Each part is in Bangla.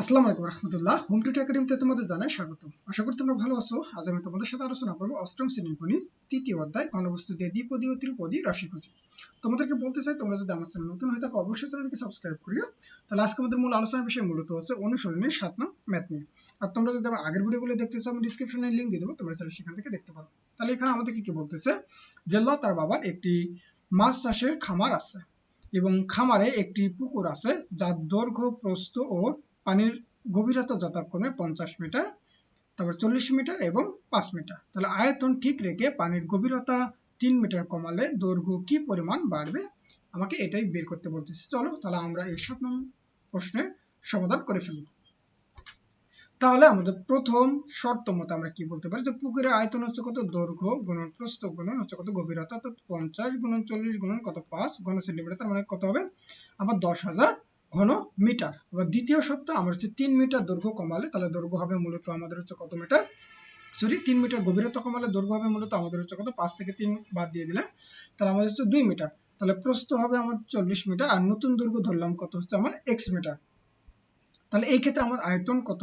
আসসালামু আলাইকুম রহমতুল্লাহ। হোম টুটু একাডেমিতে তোমাদের জানাই স্বাগত আশা করি তোমরা ভালো আছো। আজ আমি তোমাদের সাথে আলোচনা করব অষ্টম শ্রেণির গণিত তৃতীয় অধ্যায় দিয়ে দ্বিপদী ও ত্রিপদী রাশি তোমাদেরকে বলতে চাই, তোমরা যদি আমার চ্যানেল নতুন অবশ্যই চ্যানেলকে সাবস্ক্রাইব করিও। তাহলে আজকে আমাদের মূল আলোচনার মূলত হচ্ছে অনুসরণের সাত নং ম্যাথ নিয়ে। আর তোমরা যদি আমার আগের ভিডিওগুলো দেখতে চাও, আমি ডিসক্রিপশনে লিঙ্ক দিয়ে দেবো, তোমরা সেখান থেকে দেখতে পারো। তাহলে এখানে আমাদেরকে কি বলতেছে? যে ল তার বাবার একটি মাছ চাষের খামার আছে এবং খামারে একটি পুকুর আছে যার দৈর্ঘ্য প্রস্থ ও পানির গভীরতা যথাক্রমে পঞ্চাশ মিটার, তারপর চল্লিশ মিটার এবং পাঁচ মিটার। তাহলে আয়তন ঠিক রেখে পানির গভীরতা তিন মিটার কমালে দৈর্ঘ্য কি পরিমাণ বাড়বে? আমাকে এটাই বের করতে বলতেছি। চলো তাহলে আমরা এই সাত প্রশ্নের সমাধান করে ফেলি। তাহলে আমাদের প্রথম শর্ত মতো আমরা কি বলতে পারি? যে পুকুরের আয়তন হচ্ছে কত? দৈর্ঘ্য গুণন প্রস্থ গুণন হচ্ছে কত? গভীরতা, অর্থাৎ পঞ্চাশ গুণন চল্লিশ গুণন কত? পাঁচ ঘন সেন্টিমিটার, তার মানে কত হবে? আবার দশ হাজার ঘন মিটার। এবার দ্বিতীয় শর্ত আমরা হচ্ছে তিন মিটার দৈর্ঘ্য কমালে, তাহলে দৈর্ঘ্য হবে মূলত আমাদের হচ্ছে কত মিটার? সরি তিন মিটার গভীরতা কমালে দৈর্ঘ্য হবে মূলত আমাদের হচ্ছে কত? পাঁচ থেকে তিন বাদ দিয়ে দিলে তাহলে আমাদের হচ্ছে দুই মিটার। তাহলে প্রস্থ হবে আমার চল্লিশ মিটার, আর নতুন দৈর্ঘ্য ধরলাম কত হচ্ছে আমার এক্স মিটার। তাহলে এই ক্ষেত্রে আমার আয়তন কত?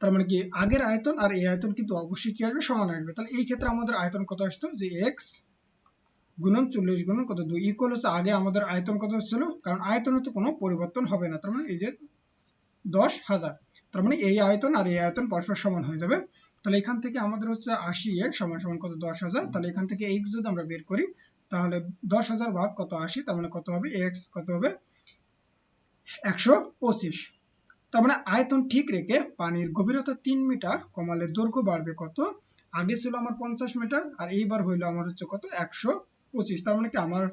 তার মানে কি আগের আয়তন আর এই আয়তন কিন্তু অবশ্যই কি আসবে? সমান আসবে। তাহলে এই ক্ষেত্রে আমাদের আয়তন কত আসতো? যে এক্স গুণন চল্লিশ গুণন কত দুই? ইকুয়াল হচ্ছে আগে আমাদের আয়তন কত ছিল কারণ আয়তনে তো কোনো পরিবর্তন হবে না। তার মানে এই যে দশ হাজার। তার মানে এই আয়তন আর এই আয়তন পরস্পর সমান হয়ে যাবে। তাহলে এখান থেকে আমাদের হচ্ছে আশি এক সমান সমান কত? দশ হাজার। তাহলে এখান থেকে এক্স যদি আমরা বের করি, তাহলে দশ হাজার ভাগ কত? আশি। তার মানে কত হবে? এক্স কত হবে? একশো পঁচিশ। তার মানে আয়তন ঠিক রেখে পানির গভীরতা তিন মিটার কমালে দৈর্ঘ্য বাড়বে কত? আগে ছিল আমার পঞ্চাশ মিটার, আর এইবার হইল আমার হচ্ছে কত? একশো পঁচিশ তার মানে কি আমার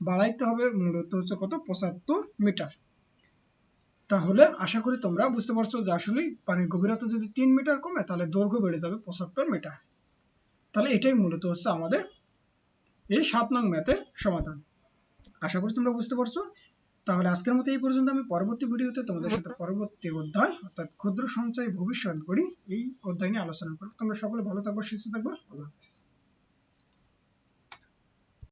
বাড়াইতে হবে মূলত হচ্ছে কত? পঁচাত্তর মিটার। তাহলে আশা করি তোমরা বুঝতে পারছ যে আসলে পানির গভীরতা যদি তিন মিটার কমে, তাহলে দৈর্ঘ্য বেড়ে যাবে পঁচাত্তর মিটার। তাহলে এটাই মূলত হচ্ছে আমাদের এই সাত নং ম্যাথের সমাধান। আশা করি তোমরা বুঝতে পারছ। তাহলে আজকের মতো এই পর্যন্ত আমি পরবর্তী ভিডিওতে তোমাদের সাথে পরবর্তী অধ্যায় অর্থাৎ ক্ষুদ্র সঞ্চয় ভবিষ্যৎ করি এই অধ্যায় নিয়ে আলোচনা করব। তোমরা সকলে ভালো থাকব, সুস্থ থাকব। আল্লাহ হাফিজ।